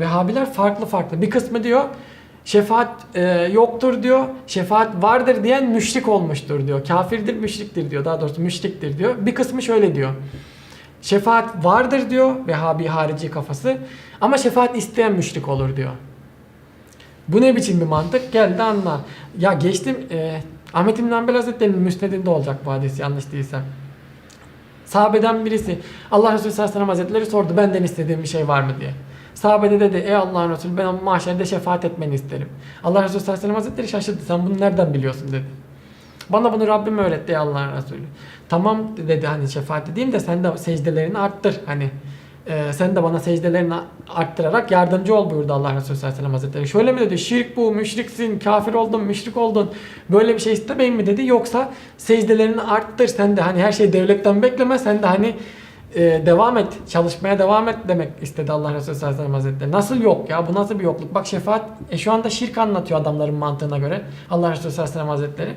Vehhabiler farklı farklı. Bir kısmı diyor şefaat e, yoktur diyor. Şefaat vardır diyen müşrik olmuştur diyor. Kafirdir, müşriktir diyor. Daha doğrusu müşriktir diyor. Bir kısmı şöyle diyor. Şefaat vardır diyor. Vehhabi harici kafası. Ama şefaat isteyen müşrik olur diyor. Bu ne biçim bir mantık? Gel de anla. Ya geçtim e, Ahmet İbn Hanbel Hazretleri'nin müsnedinde olacak bu hadis yanlış değilsem. Sahabeden birisi Allah Resulü sallallahu aleyhi ve sellem hazretleri sordu benden istediğim bir şey var mı diye. Sahabe de dedi ey Allah'ın Resulü ben mahşerde şefaat etmeni isterim. Allah Resulü sallallahu aleyhi ve sellem hazretleri şaşırdı sen bunu nereden biliyorsun dedi. Bana bunu Rabbim öğretti ey Allah'ın Resulü. Tamam dedi hani şefaat edeyim de sen de secdelerini arttır hani. e, sen de bana secdelerini arttırarak yardımcı ol buyurdu Allah Resulü sallallahu aleyhi ve sellem hazretleri. Şöyle mi dedi şirk bu müşriksin kafir oldun müşrik oldun böyle bir şey istemeyin mi dedi yoksa secdelerini arttır sen de hani her şeyi devletten bekleme sen de hani e, devam et çalışmaya devam et demek istedi Allah Resulü sallallahu aleyhi ve sellem hazretleri. Nasıl yok ya bu nasıl bir yokluk bak şefaat e, şu anda şirk anlatıyor adamların mantığına göre Allah Resulü sallallahu aleyhi ve sellem hazretleri.